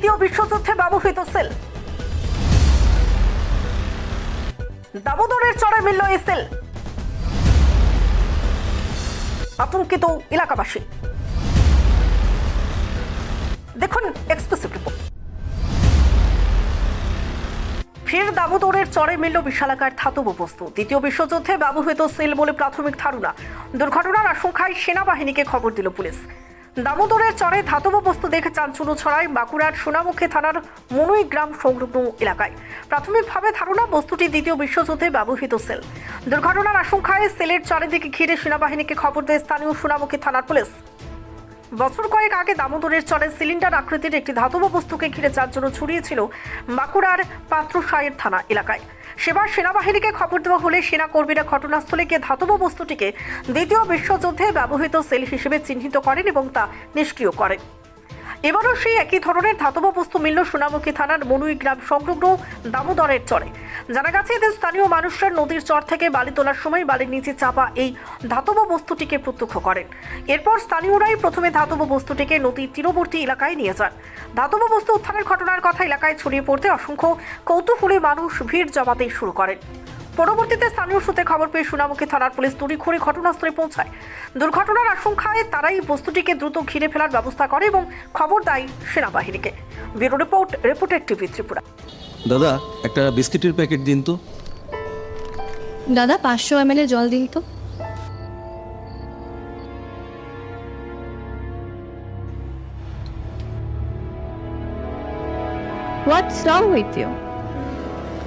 দ্বিতীয় বিশ্বযুদ্ধে ব্যবহৃত সেল। দামোদরের চরে মিলল এই সেল। আতঙ্কিত এলাকাবাসী। দেখুন এক্সক্লুসিভ রিপোর্ট। ফের দামোদরের চরে মিলল বিশালাকার ধাতব বস্তু। দ্বিতীয় বিশ্বযুদ্ধে ব্যবহৃত সেল বলে প্রাথমিক ধারণা। দুর্ঘটনার আশঙ্কায় সেনাবাহিনীকে খবর দিল পুলিশ। দামোদরের চরে ধাতব বস্তু দেখে চাঞ্চল্য ছড়ায় বাঁকুড়ার সোনামুখী থানার মনুই গ্রাম সংলগ্ন এলাকায়। প্রাথমিকভাবে ধারণা, বস্তুটি দ্বিতীয় বিশ্বযুদ্ধে ব্যবহৃত সেল। দুর্ঘটনার আশঙ্কায় সেলের চারিদিকে ঘিরে সেনাবাহিনীকে খবর দেয় স্থানীয় সোনামুখী থানার পুলিশ। বছর কয়েক আগে দামোদরের চরে সিলিন্ডার আকৃতির একটি ধাতব বস্তুকে ঘিরে চারজন ছড়িয়েছিল বাঁকুড়ার পাত্রসায়ের থানা এলাকায়। সেবার সেনাবাহিনীকে খবর দেওয়া হলে সেনা কর্মীরা ঘটনাস্থলে গিয়ে ধাতব বস্তুটিকে দ্বিতীয় বিশ্বযুদ্ধে ব্যবহৃত সেল হিসেবে চিহ্নিত করেন এবং তা নিষ্ক্রিয় করেন। এবারও সেই একই ধরনের ধাতব বস্তু মিলল সোনামুখী থানার মনুই গ্রাম সংলগ্ন দামোদরের চরে। জানা গেছে এদের স্থানীয় মানুষরা নদীর চর থেকে বালি তোলার সময় বালির নিচে চাপা এই ধাতব বস্তুটিকে প্রত্যক্ষ করেন। এরপর স্থানীয়রাই প্রথমে ধাতব বস্তুটিকে নদীর তীরবর্তী এলাকায় নিয়ে যান। ধাতব বস্তু উত্থানের ঘটনার কথা এলাকায় ছড়িয়ে পড়তে অসংখ্য কৌতূহলী মানুষ ভিড় জমাতে শুরু করেন। পরবর্তীতে স্থানীয় সূত্রে খবর পেয়ে সোনামুখী থানার পুলিশ তড়িঘড়ি ঘটনাস্থলে পৌঁছায়। দুর্ঘটনার আশঙ্কায় তারাই বস্তুটিকে দ্রুত ঘিরে ফেলার ব্যবস্থা করে এবং খবর দেয় সেনাবাহিনীকে। ব্যুরো রিপোর্ট রিপোর্টের টিভি ত্রিপুরা। দাদা একটা বিস্কিটের প্যাকেট দিন তো। দাদা পাঁচশো এম জল দিন তো। হোয়াটস রং উইথ ইউ